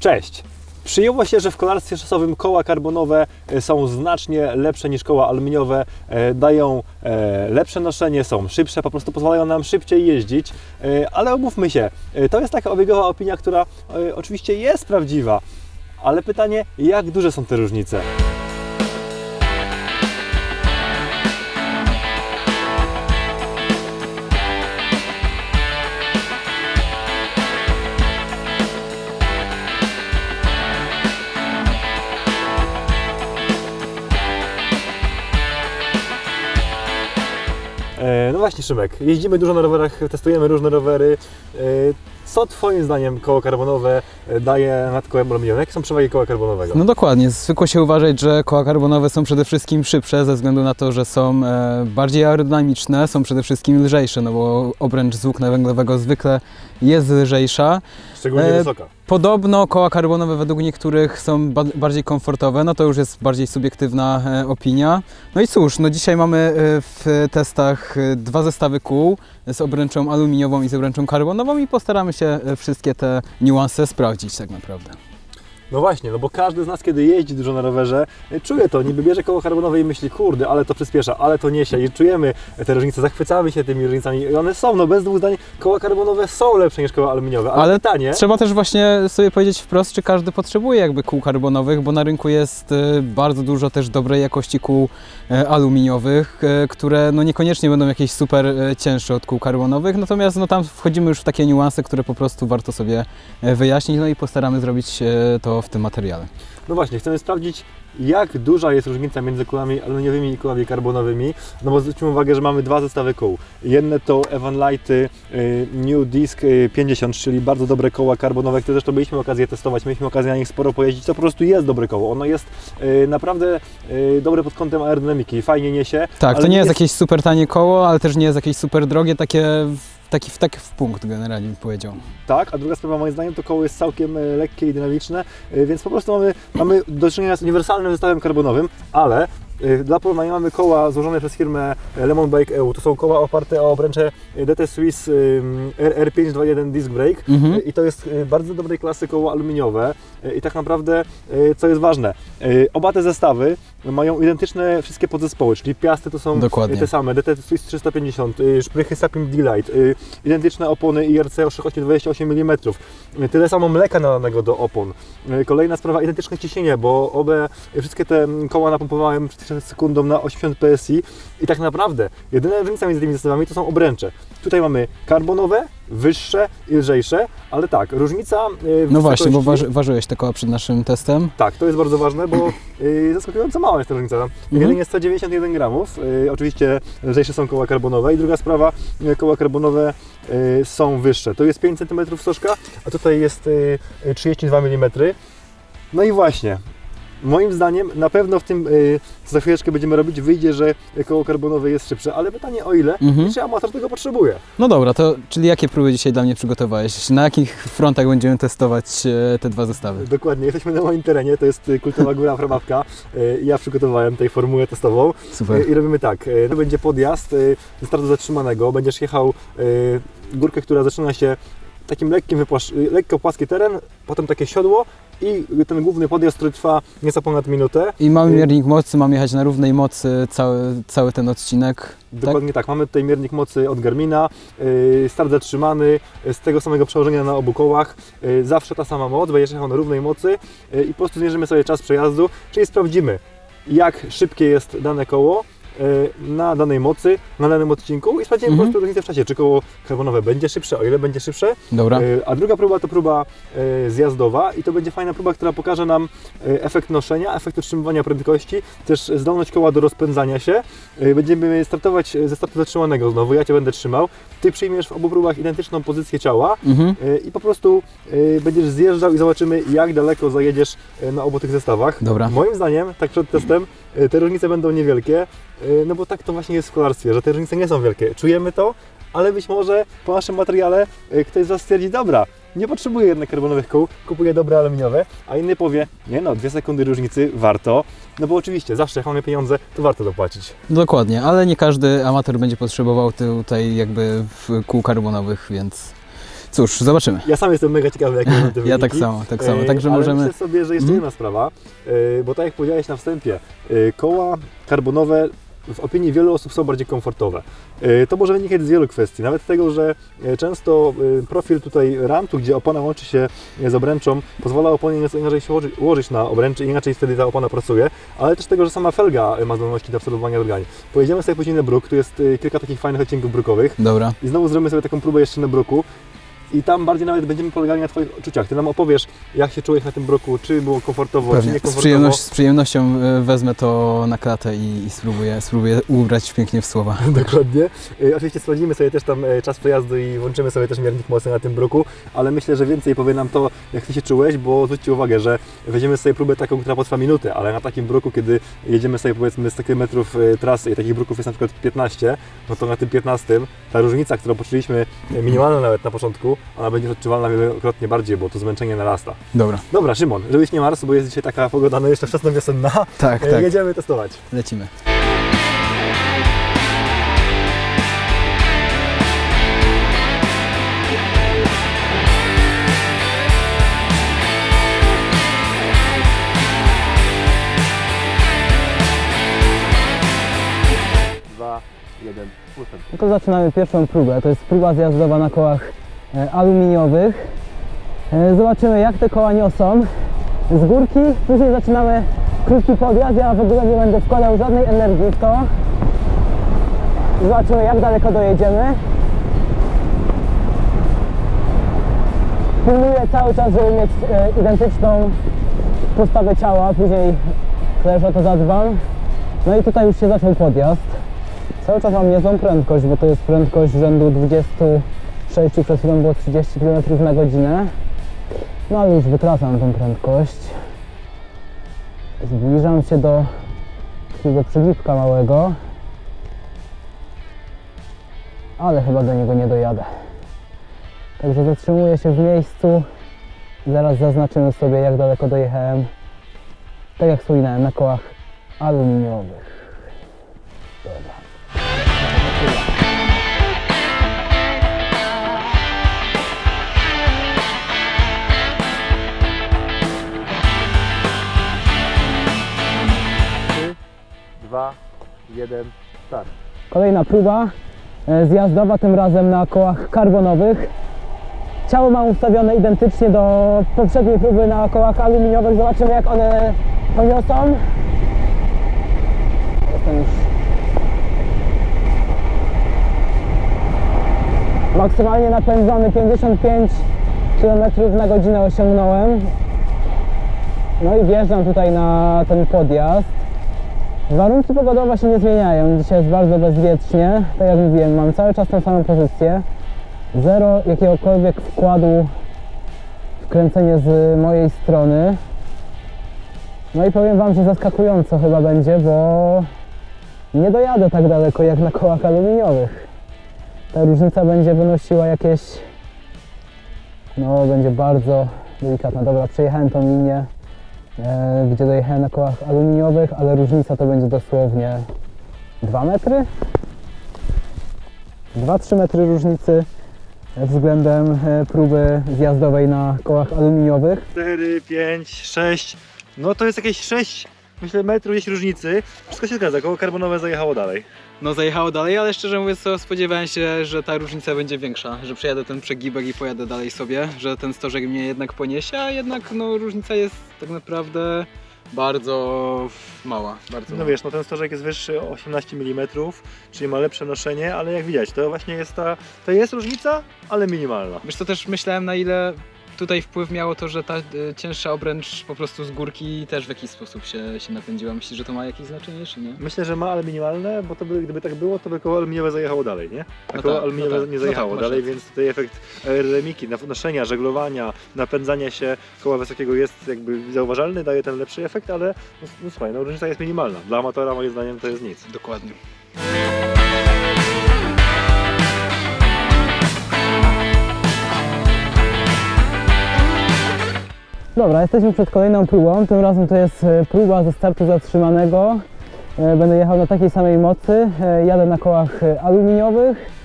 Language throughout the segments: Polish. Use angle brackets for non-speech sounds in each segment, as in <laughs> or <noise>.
Cześć! Przyjęło się, że w kolarstwie szosowym koła karbonowe e, są znacznie lepsze niż koła aluminiowe, e, dają e, lepsze noszenie, są szybsze, po prostu pozwalają nam szybciej jeździć, ale omówmy się, to jest taka obiegowa opinia, która oczywiście jest prawdziwa, ale pytanie, jak duże są te różnice? No właśnie, Szymek, jeździmy dużo na rowerach, testujemy różne rowery. E, Co Twoim zdaniem koło karbonowe e, daje nad kołem aluminowym? Jakie są przewagi koła karbonowego? No dokładnie, zwykło się uważać, że koła karbonowe są przede wszystkim szybsze ze względu na to, że są e, bardziej aerodynamiczne, są przede wszystkim lżejsze, no bo obręcz z włókna węglowego zwykle jest lżejsza. Szczególnie e, wysoka. Podobno koła karbonowe według niektórych są ba- bardziej komfortowe, no to już jest bardziej subiektywna e, opinia. No i cóż, no dzisiaj mamy e, w testach e, dwa zestawy kół z obręczą aluminiową i z obręczą karbonową i postaramy się e, wszystkie te niuanse sprawdzić tak naprawdę. No właśnie, no bo każdy z nas, kiedy jeździ dużo na rowerze, e, czuje to, niby bierze koło karbonowe i myśli, kurde, ale to przyspiesza, ale to niesie i czujemy te różnice, zachwycamy się tymi różnicami i one są, no bez dwóch zdań, koła karbonowe są lepsze niż koła aluminiowe, ale, Ale pytanie, Trzeba też właśnie sobie powiedzieć wprost, czy każdy potrzebuje jakby kół karbonowych, bo na rynku jest e, bardzo dużo też dobrej jakości kół e, aluminiowych, które no niekoniecznie będą jakieś super cięższe od kół karbonowych, natomiast no tam wchodzimy już w takie niuanse, które po prostu warto sobie wyjaśnić, no i postaramy zrobić e, to w tym materiale. no właśnie, chcemy sprawdzić, jak duża jest różnica między kołami aluminiowymi i kołami karbonowymi, no bo zwróćmy uwagę, że mamy dwa zestawy kół. Jedne to Evan Lighty y, New Disc y, 50, czyli bardzo dobre koła karbonowe, które zresztą mieliśmy okazję testować, mieliśmy okazję na nich sporo pojeździć, to po prostu jest dobre koło. Ono jest y, naprawdę y, dobre pod kątem aerodynamiki, fajnie niesie. Tak, to nie jest jakieś super tanie koło, ale też nie jest jakieś super drogie, takie w- taki, w- tak w punkt generalnie powiedział. Tak, a druga sprawa moim zdaniem to koło jest całkiem e, lekkie i dynamiczne, e, więc po prostu mamy, mamy do czynienia z uniwersalnym zestawem karbonowym, ale dla porównania mamy koła złożone przez firmę e, Lemon Bike EU. To są koła oparte o obręcze e, DT Swiss ym, R- R521 Disc Brake Mhm. E, i to jest e, bardzo dobrej klasy koło aluminiowe i tak naprawdę, co jest ważne, oba te zestawy mają identyczne wszystkie podzespoły, czyli piasty to są Dokładnie. te same, DT Swiss 350, y, szprychy Sapim D-Light, y, identyczne opony IRC o szerokości 28 mm, y, tyle samo mleka nalanego do opon. Y, Kolejna sprawa, identyczne ciśnienie, bo obe, y, wszystkie te koła napompowałem przed sekundą na 80 PSI i tak naprawdę jedyna różnica między tymi zestawami to są obręcze. Tutaj mamy karbonowe, wyższe i lżejsze, ale tak, różnica y, w No właśnie, bo waży, ważyłeś te koła przed naszym testem. tak, to jest bardzo ważne, bo y, zaskakująco mała jest ta różnica. Jeden jest 191 gramów, y, oczywiście lżejsze są koła karbonowe i druga sprawa, y, koła karbonowe y, są wyższe. To jest 5 cm stożka, a tutaj jest y, y, 32 mm. No i właśnie, moim zdaniem na pewno w tym, y, co za chwileczkę będziemy robić, wyjdzie, że koło karbonowe jest szybsze, ale pytanie o ile Mhm. i czy amator tego potrzebuje. No dobra, to czyli jakie próby dzisiaj dla mnie przygotowałeś? Na jakich frontach będziemy testować e, te dwa zestawy? Dokładnie, jesteśmy na moim terenie, to jest y, kultowa góra <laughs> Framapka. Y, Ja przygotowałem tej formułę testową. Super. I robimy tak, y, to będzie podjazd y, ze startu zatrzymanego, będziesz jechał y, górkę, która zaczyna się takim lekkim, y, lekko płaski teren, potem takie siodło i ten główny podjazd, który trwa nieco ponad minutę. I mamy y- miernik mocy, mam jechać na równej mocy cały, cały ten odcinek. Dokładnie tak, mamy tutaj miernik mocy od Garmina, y, start zatrzymany, y, z tego samego przełożenia na obu kołach, y, zawsze ta sama moc, będziesz jechał na równej mocy i po prostu zmierzymy sobie czas przejazdu, czyli sprawdzimy jak szybkie jest dane koło na danej mocy, na danym odcinku i sprawdzimy Mhm. po prostu różnicę w czasie, czy koło karbonowe będzie szybsze, o ile będzie szybsze, Dobra. Y, A druga próba to próba y, zjazdowa i to będzie fajna próba, która pokaże nam y, efekt noszenia, efekt utrzymywania prędkości, też zdolność koła do rozpędzania się. Y, Będziemy startować ze startu zatrzymanego znowu, ja Cię będę trzymał. Ty przyjmiesz w obu próbach identyczną pozycję ciała Mhm. y, i po prostu y, będziesz zjeżdżał i zobaczymy jak daleko zajedziesz y, na obu tych zestawach. Dobra. Moim zdaniem, tak przed testem, y, te różnice będą niewielkie, y, no bo tak to właśnie jest w kolarstwie, że te różnice nie są wielkie. Czujemy to, ale być może po naszym materiale y, ktoś z Was stwierdzi, dobra, nie potrzebuję jednak karbonowych kół, kupuję dobre aluminiowe, a inny powie, nie no, dwie sekundy różnicy, warto, no bo oczywiście, zawsze jak mamy pieniądze, to warto dopłacić. Dokładnie, ale nie każdy amator będzie potrzebował tutaj jakby kół karbonowych, więc Cóż, zobaczymy. Ja sam jestem mega ciekawy, jakie będą te <laughs> Ja tak wyniki. samo, tak samo. E, Także ale możemy. myślę sobie, że jeszcze Mhm. jedna sprawa, e, bo tak jak powiedziałeś na wstępie, e, koła karbonowe w opinii wielu osób są bardziej komfortowe. To może wynikać z wielu kwestii, nawet tego, że często profil tutaj ramtu, gdzie opona łączy się z obręczą, pozwala oponie nieco inaczej się ułożyć- na obręczy, inaczej wtedy ta opona pracuje, ale też tego, że sama felga ma zdolności do absorbowania drgań. Pojedziemy sobie później na bruk, tu jest kilka takich fajnych odcinków brukowych, Dobra. i znowu zrobimy sobie taką próbę jeszcze na broku. I tam bardziej nawet będziemy polegali na Twoich odczuciach. Ty nam opowiesz, jak się czułeś na tym broku, czy było komfortowo, czy Pewnie. Z, niekomfortowo. przyjemność, z przyjemnością e, wezmę to na klatę i, i spróbuję, spróbuję ubrać pięknie w słowa. <laughs> Dokładnie. Y, Oczywiście sprawdzimy sobie też tam e, czas przejazdu i włączymy sobie też miernik mocy na tym broku, ale myślę, że więcej powie nam to, jak Ty się czułeś, bo zwróćcie uwagę, że weźmiemy sobie próbę taką, która potrwa minutę, ale na takim broku, kiedy jedziemy sobie powiedzmy 100 km trasy i takich broków jest na przykład 15, no to na tym 15 ta różnica, którą poczuliśmy e, minimalna nawet na początku, ona będzie odczuwalna wielokrotnie bardziej, bo to zmęczenie narasta. Dobra. Dobra, Szymon, żebyś nie marsł, bo jest dzisiaj taka pogoda, no jeszcze wczesno wiosenna, Tak, e, tak. jedziemy testować. Lecimy. Dwa, jeden, ustęp. No to zaczynamy pierwszą próbę. To jest próba zjazdowa na kołach aluminiowych. E, Zobaczymy jak te koła niosą z górki. Później zaczynamy krótki podjazd. Ja w ogóle nie będę wkładał żadnej energii w to. Zobaczymy jak daleko dojedziemy. Pilnuję cały czas, żeby mieć e, identyczną postawę ciała. Później też o to zadbam. No i tutaj już się zaczął podjazd. Cały czas mam niezłą prędkość, bo to jest prędkość rzędu 26, przed chwilą było 30 km na godzinę. No ale już wytracam tą prędkość. Zbliżam się do takiego przygipka małego. Ale chyba do niego nie dojadę. Także zatrzymuję się w miejscu. Zaraz zaznaczymy sobie jak daleko dojechałem. Tak jak wspominałem, na kołach aluminiowych. Dobra. 2, 1, start. Kolejna próba e, zjazdowa, tym razem na kołach karbonowych. Ciało mam ustawione identycznie do poprzedniej próby na kołach aluminiowych. Zobaczymy jak one poniosą. Jestem już maksymalnie napędzony 55 km na godzinę osiągnąłem. No i wjeżdżam tutaj na ten podjazd. Warunki pogodowe się nie zmieniają. Dzisiaj jest bardzo bezwietrznie. Tak jak mówiłem, mam cały czas tą samą pozycję. Zero jakiegokolwiek wkładu w kręcenie z mojej strony. No i powiem Wam, że zaskakująco chyba będzie, bo nie dojadę tak daleko jak na kołach aluminiowych. Ta różnica będzie wynosiła jakieś... No, będzie bardzo delikatna. Dobra, przejechałem tą linię gdzie dojechałem na kołach aluminiowych, ale różnica to będzie dosłownie 2 metry. 2-3 metry różnicy względem e, próby zjazdowej na kołach aluminiowych. 4, 5, 6. No to jest jakieś 6, myślę, metrów gdzieś różnicy. Wszystko się zgadza, koło karbonowe zajechało dalej. No zajechało dalej, ale szczerze mówiąc to spodziewałem się, że ta różnica będzie większa, że przejadę ten przegibek i pojadę dalej sobie, że ten stożek mnie jednak poniesie, a jednak no różnica jest tak naprawdę bardzo mała, bardzo No mała. wiesz, no ten stożek jest wyższy o 18 mm, czyli ma lepsze noszenie, ale jak widać, to właśnie jest ta, to jest różnica, ale minimalna. Wiesz to też myślałem na ile tutaj wpływ miało to, że ta y, cięższa obręcz po prostu z górki też w jakiś sposób się, się napędziła. Myślisz, że to ma jakieś znaczenie, czy nie? Myślę, że ma, ale minimalne, bo to by, gdyby tak było, to by koło aluminiowe zajechało dalej, nie? A No koło tak, aluminiowe no tak, nie no zajechało tak, masz dalej, rację. więc tutaj efekt aerodynamiki, naf- noszenia, żeglowania, napędzania się koła wysokiego jest jakby zauważalny, daje ten lepszy efekt, ale no, no słuchaj, no różnica jest minimalna. Dla amatora moim zdaniem to jest nic. Dokładnie. Dobra, jesteśmy przed kolejną próbą. Tym razem to jest e, próba ze startu zatrzymanego. E, Będę jechał na takiej samej mocy. E, Jadę na kołach aluminiowych.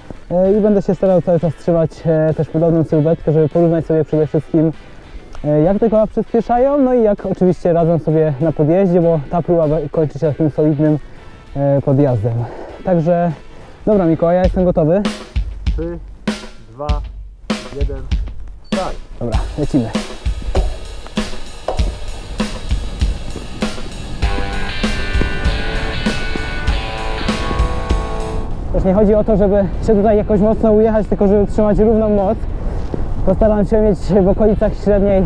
I będę się starał cały czas trzymać też podobną sylwetkę, żeby porównać sobie przede wszystkim jak te koła przyspieszają, no i jak oczywiście radzą sobie na podjeździe, bo ta próba kończy się takim solidnym podjazdem. Także dobra Mikołaj, ja jestem gotowy. 3, 2, 1, start. Dobra, lecimy. Też nie chodzi o to, żeby się tutaj jakoś mocno ujechać, tylko żeby utrzymać równą moc. Postaram się mieć w okolicach średniej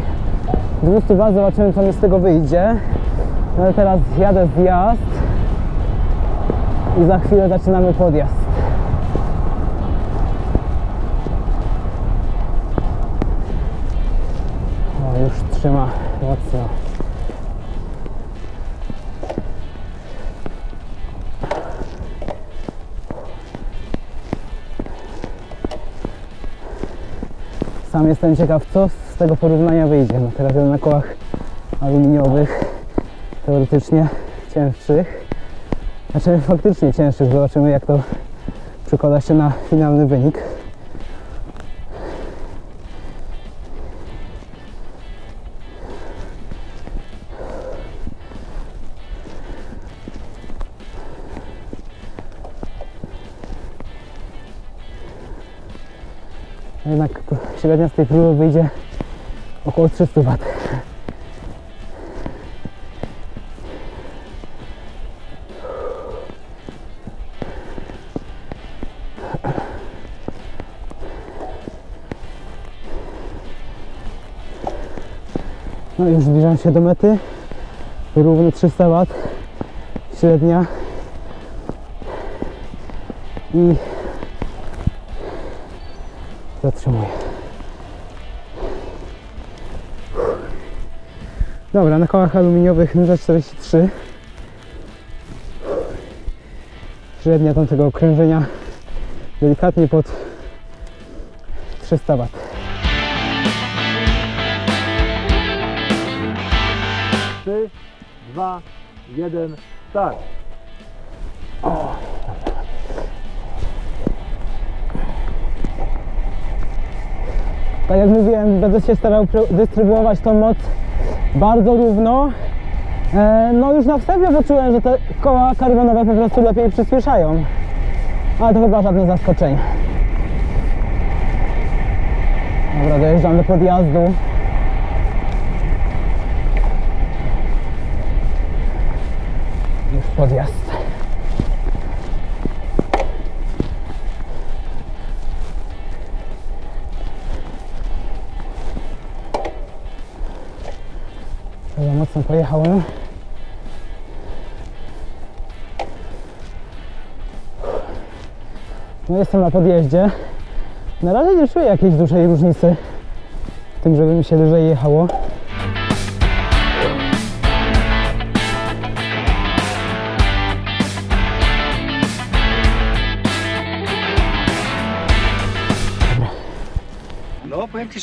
200 bar, zobaczymy co mi z tego wyjdzie. No ale teraz jadę zjazd i za chwilę zaczynamy podjazd. O, już trzyma mocno. Sam jestem ciekaw, co z tego porównania wyjdzie. No teraz jadę na kołach aluminiowych, teoretycznie cięższych. Znaczy faktycznie cięższych. Zobaczymy, jak to przekłada się na finalny wynik. Średnia z tej próby wyjdzie około 300 W. No już zbliżam się do mety. Równo 300 W. Średnia. I zatrzymuję. Dobra, na kołach aluminiowych numer 43. Średnia tamtego okrężenia delikatnie pod 300 W. Trzy, dwa, jeden, start. Tak jak mówiłem, będę się starał dystrybuować tą moc bardzo równo. E, no już na wstępie poczułem, że te koła karbonowe po prostu lepiej przyspieszają. Ale to chyba żadne zaskoczenie. Dobra, dojeżdżam do podjazdu. Już podjazd. Za mocno pojechałem. No jestem na podjeździe. Na razie nie czuję jakiejś dużej różnicy w tym, żeby mi się lżej jechało.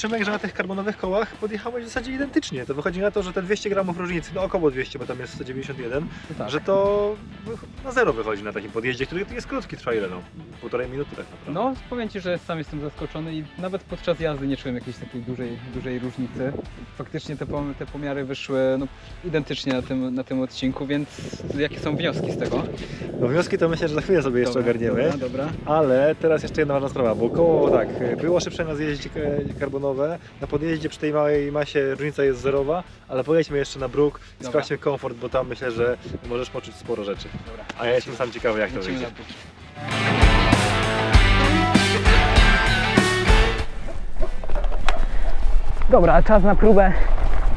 Szymek, że na tych karbonowych kołach podjechałeś w zasadzie identycznie. To wychodzi na to, że te 200 gramów różnicy, no około 200, bo tam jest 191, tak. że to na zero wychodzi na takim podjeździe, który jest krótki, trwa ile no? Półtorej minuty tak naprawdę. No, powiem Ci, że sam jestem zaskoczony i nawet podczas jazdy nie czułem jakiejś takiej dużej, dużej różnicy. Faktycznie te, pom- te pomiary wyszły no, identycznie na tym, na tym odcinku, więc jakie są wnioski z tego? No wnioski to myślę, że za chwilę sobie jeszcze Dobra, ogarniemy. Dobra, dobra. Ale teraz jeszcze jedna ważna sprawa, bo koło tak, było szybsze na zjeździe e, karbonowe, na podjeździe przy tej małej masie różnica jest zerowa, ale pojedźmy jeszcze na bruk i Dobra. sprawdźmy komfort, bo tam myślę, że możesz poczuć sporo rzeczy. dobra. A ja jestem sam ciekawy jak to Lecimy wyjdzie. na. Dobra, czas na próbę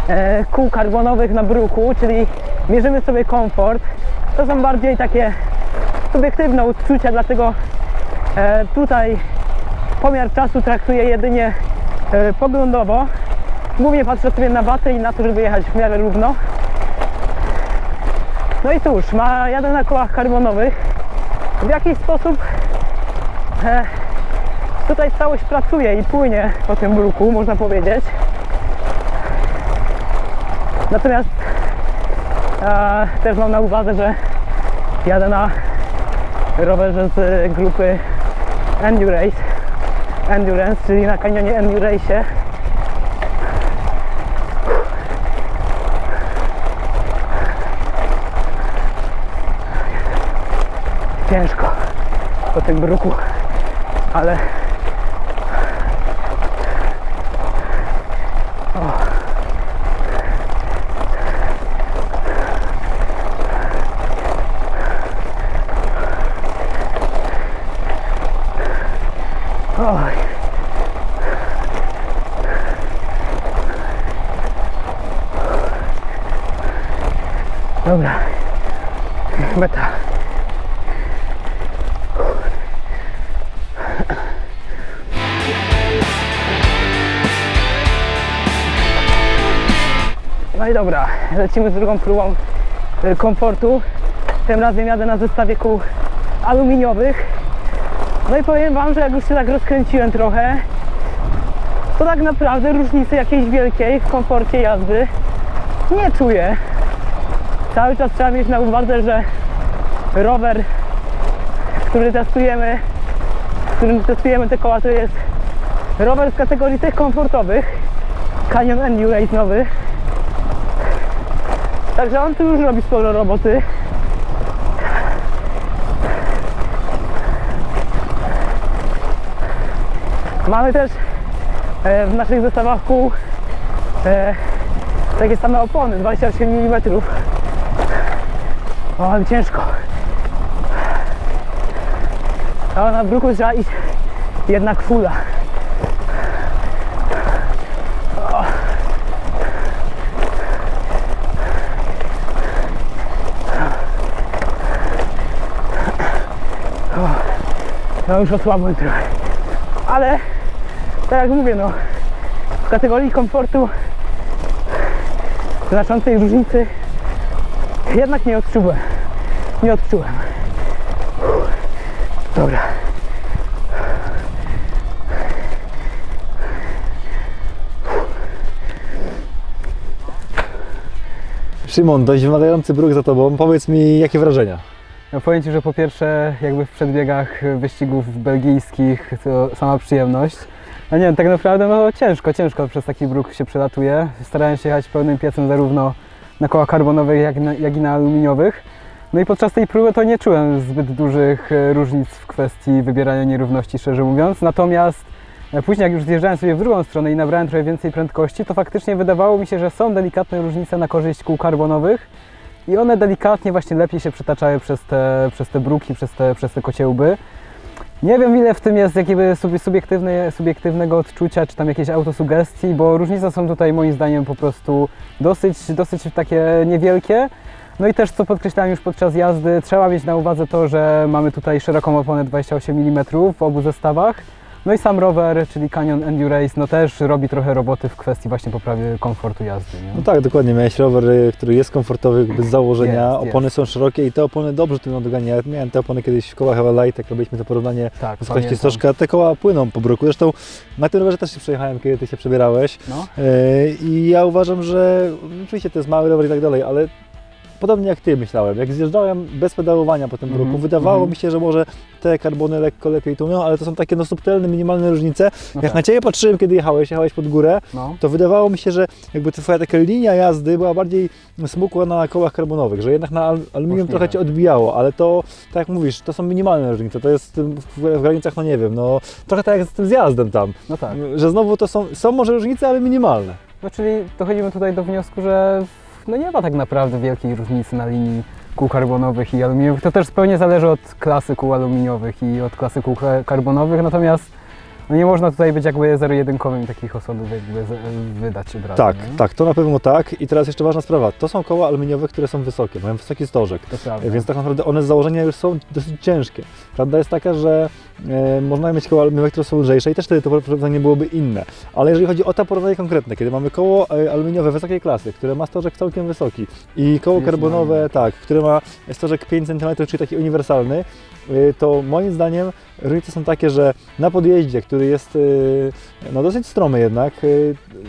e, kół karbonowych na bruku, czyli mierzymy sobie komfort. To są bardziej takie subiektywne odczucia, dlatego e, tutaj pomiar czasu traktuję jedynie poglądowo. Głównie patrzę sobie na watę i na to, żeby jechać w miarę równo. No i cóż, ma, jadę na kołach karbonowych. W jakiś sposób e, tutaj całość pracuje i płynie po tym bruku, można powiedzieć. Natomiast e, też mam na uwadze, że jadę na rowerze z grupy Endurance, Endurance, czyli na kanionie Endurance. Ciężko po tym bruku, ale lecimy z drugą próbą y, komfortu. Tym razem jadę na zestawie kół aluminiowych. No i powiem Wam, że jak już się tak rozkręciłem trochę, to tak naprawdę różnicy jakiejś wielkiej w komforcie jazdy nie czuję. Cały czas trzeba mieć na uwadze, że rower, który testujemy, którym testujemy te koła, to jest rower z kategorii tych komfortowych, Canyon Endurance nowy. Także on tu już robi sporo roboty. Mamy też e, w naszych zestawach kół e, takie same opony, 28 mm. O, ale ciężko. A na bruku trzeba iść jednak fula. No już osłabłem trochę. Ale tak jak mówię, no w kategorii komfortu znaczącej różnicy jednak nie odczułem. Nie odczułem. Dobra. Szymon, dość wymagający bruk za Tobą. Powiedz mi, jakie wrażenia? Ja powiem Ci, że po pierwsze jakby w przedbiegach wyścigów belgijskich to sama przyjemność. A nie wiem, tak naprawdę no ciężko, ciężko przez taki bruk się przelatuje. Starałem się jechać pełnym piecem zarówno na kołach karbonowych, jak, na, jak i na aluminiowych. No i podczas tej próby to nie czułem zbyt dużych e, różnic w kwestii wybierania nierówności, szczerze mówiąc. Natomiast e, później jak już zjeżdżałem sobie w drugą stronę i nabrałem trochę więcej prędkości, to faktycznie wydawało mi się, że są delikatne różnice na korzyść kół karbonowych. I one delikatnie właśnie lepiej się przetaczały przez te, przez te bruki, przez te, przez te kociełby. Nie wiem ile w tym jest subiektywne, subiektywnego odczucia, czy tam jakiejś autosugestii, bo różnice są tutaj moim zdaniem po prostu dosyć, dosyć takie niewielkie. No i też co podkreślałem już podczas jazdy, trzeba mieć na uwadze to, że mamy tutaj szeroką oponę 28 mm w obu zestawach. No i sam rower, czyli Canyon Endurace, no też robi trochę roboty w kwestii właśnie poprawy komfortu jazdy. Nie? No tak, dokładnie. Miałeś rower, y, który jest komfortowy jakby z założenia. Jest, opony są szerokie i te opony dobrze tu doganiają. Ja miałem te opony kiedyś w kołach Hella Light, jak robiliśmy to porównanie tak, wysokości pamiętam. stożka. Te koła płyną po bruku. Zresztą na tym rowerze też się przejechałem, kiedy Ty się przebierałeś. No. Yy, I ja uważam, że oczywiście to jest mały rower i tak dalej, ale podobnie jak Ty myślałem, jak zjeżdżałem bez pedałowania po tym Mhm, bruku, wydawało mhm. mi się, że może te karbony lekko lepiej tłumią, ale to są takie no, subtelne, minimalne różnice. No jak tak. na Ciebie patrzyłem, kiedy jechałeś, jechałeś pod górę, No. to wydawało mi się, że jakby Twoja taka linia jazdy była bardziej smukła na kołach karbonowych, że jednak na al- aluminium trochę Cię odbijało, ale to, tak jak mówisz, to są minimalne różnice, to jest w, w granicach, no nie wiem, no trochę tak jak z tym zjazdem tam, no tak. że znowu to są, są może różnice, ale minimalne. No czyli dochodzimy tutaj do wniosku, że no nie ma tak naprawdę wielkiej różnicy na linii kół karbonowych i aluminiowych. To też zupełnie zależy od klasy kół aluminiowych i od klasy kół ka- karbonowych, natomiast no nie można tutaj być jakby zero-jedynkowym takich osądów jakby wydać od razu. Tak, nie? tak, to na pewno tak. I teraz jeszcze ważna sprawa. To są koła aluminiowe, które są wysokie, mają wysoki stożek. To prawda. Więc tak naprawdę one z założenia już są dosyć ciężkie. Prawda jest taka, że można mieć koła aluminiowe, które są lżejsze i też wtedy to porównanie byłoby inne. Ale jeżeli chodzi o to porównanie konkretne, kiedy mamy koło e, aluminiowe wysokiej klasy, które ma stożek całkiem wysoki i koło karbonowe, tak, które ma stożek 5 cm, czyli taki uniwersalny, e, to moim zdaniem różnice są takie, że na podjeździe, który jest no, dosyć stromy jednak,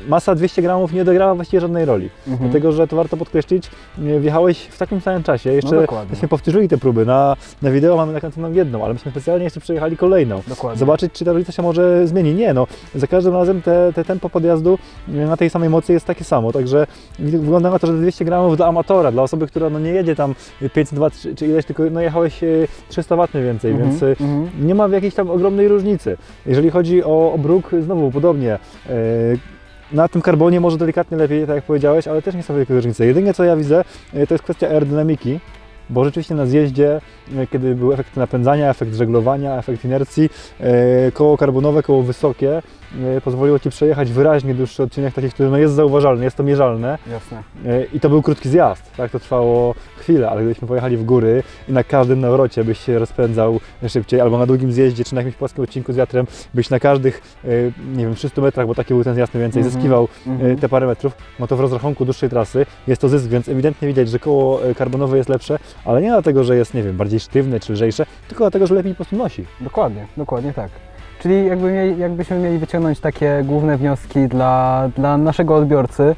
masa 200 gramów nie odegrała właściwie żadnej roli. Mhm. Dlatego, że to warto podkreślić, wjechałeś w takim samym czasie. Jeszcze No myśmy powtórzyli te próby. Na, na wideo mamy nakręconą jedną, ale myśmy specjalnie jeszcze przejechali kolejną. Dokładnie. Zobaczyć, czy ta różnica się może zmieni. Nie, no, za każdym razem te, te tempo podjazdu y, na tej samej mocy jest takie samo, także wygląda na to, że 200 gramów dla amatora, dla osoby, która no, nie jedzie tam 500 W czy, czy ileś, tylko no, jechałeś y, 300 W mniej więcej, Mhm, więc y, mhm. nie ma jakiejś tam ogromnej różnicy. Jeżeli chodzi o, o bruk, znowu podobnie. y, na tym karbonie może delikatnie lepiej, tak jak powiedziałeś, ale też nie są wielkie różnice. Jedynie co ja widzę, to jest kwestia aerodynamiki, bo rzeczywiście na zjeździe, y, kiedy był efekt napędzania, efekt żeglowania, efekt inercji, y, koło karbonowe, koło wysokie, pozwoliło Ci przejechać wyraźnie dłuższy odcinek, taki, który no jest zauważalny, jest to mierzalne. Jasne. E, I to był krótki zjazd, tak? To trwało chwilę, ale gdybyśmy pojechali w góry i na każdym nawrocie byś się rozpędzał szybciej, albo na długim zjeździe, czy na jakimś płaskim odcinku z wiatrem, byś na każdych, e, nie wiem, 300 metrach, bo taki był ten zjazd mniej więcej, Mhm, zyskiwał e, mhm. te parę metrów, no to w rozrachunku dłuższej trasy jest to zysk, więc ewidentnie widać, że koło e, karbonowe jest lepsze, ale nie dlatego, że jest, nie wiem, bardziej sztywne czy lżejsze, tylko dlatego, że lepiej po prostu nosi. Dokładnie, dokładnie tak. Czyli jakby jakbyśmy mieli wyciągnąć takie główne wnioski dla, dla naszego odbiorcy,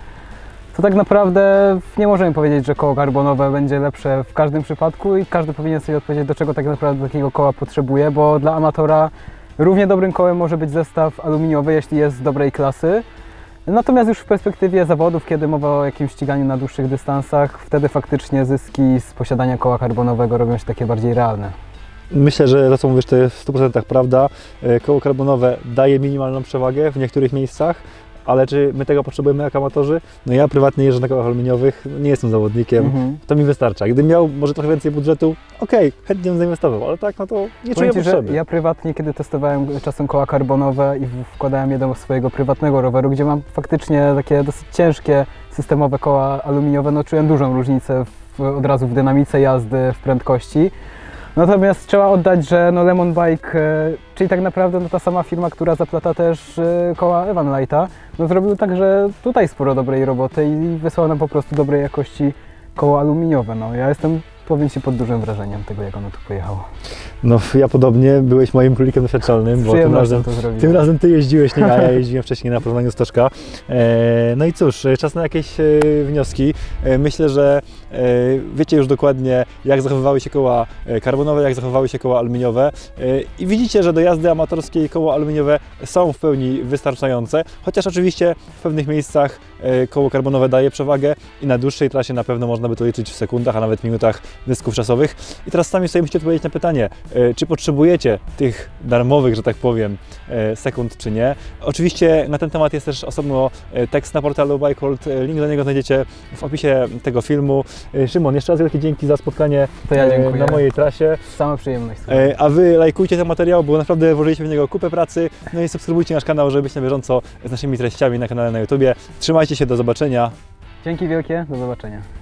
to tak naprawdę nie możemy powiedzieć, że koło karbonowe będzie lepsze w każdym przypadku i każdy powinien sobie odpowiedzieć, do czego tak naprawdę takiego koła potrzebuje, bo dla amatora równie dobrym kołem może być zestaw aluminiowy, jeśli jest z dobrej klasy. Natomiast już w perspektywie zawodów, kiedy mowa o jakimś ściganiu na dłuższych dystansach, wtedy faktycznie zyski z posiadania koła karbonowego robią się takie bardziej realne. Myślę, że to co mówisz to jest w 100% prawda. E, Koło karbonowe daje minimalną przewagę w niektórych miejscach, ale czy my tego potrzebujemy jako amatorzy? No ja prywatnie jeżdżę na kołach aluminiowych, nie jestem zawodnikiem, Mhm. to mi wystarcza. Gdybym miał może trochę więcej budżetu, okej, chętnie bym zainwestował, ale tak, no to nie czuję Powiem Ci, że potrzeby. ja prywatnie, kiedy testowałem czasem koła karbonowe i wkładałem je do swojego prywatnego roweru, gdzie mam faktycznie takie dosyć ciężkie systemowe koła aluminiowe, no czułem dużą różnicę w, od razu w dynamice jazdy, w prędkości. Natomiast trzeba oddać, że no Lemon Bike, e, czyli tak naprawdę no ta sama firma, która zaplata też e, koła Evan Lighta, no zrobił także tutaj sporo dobrej roboty i wysłał nam po prostu dobrej jakości koło aluminiowe. No, ja jestem, powiem Ci, pod dużym wrażeniem tego, jak ono tu pojechało. No ja podobnie, byłeś moim królikiem doświadczalnym, bo tym razem, tym razem Ty jeździłeś, nie ja, ja <laughs> jeździłem wcześniej na porównaniu Stoczka. E, no i cóż, e, czas na jakieś e, wnioski. E, myślę, że e, wiecie już dokładnie, jak zachowywały się koła e, karbonowe, jak zachowywały się koła aluminiowe e, i widzicie, że do jazdy amatorskiej koło aluminiowe są w pełni wystarczające, chociaż oczywiście w pewnych miejscach e, koło karbonowe daje przewagę i na dłuższej trasie na pewno można by to liczyć w sekundach, a nawet minutach dysków czasowych. I teraz sami sobie musicie odpowiedzieć na pytanie, e, czy potrzebujecie tych darmowych, że tak powiem, e, sekund, czy nie. Oczywiście na ten temat jest też osobno e, tekst na portalu Bikehold, e, link do niego znajdziecie w opisie tego filmu. Szymon, jeszcze raz wielkie dzięki za spotkanie To ja dziękuję. na mojej trasie. Sama przyjemność. A Wy lajkujcie ten materiał, bo naprawdę włożyliśmy w niego kupę pracy. No i subskrybujcie nasz kanał, żeby być na bieżąco z naszymi treściami na kanale na YouTubie. Trzymajcie się, do zobaczenia. Dzięki wielkie, do zobaczenia.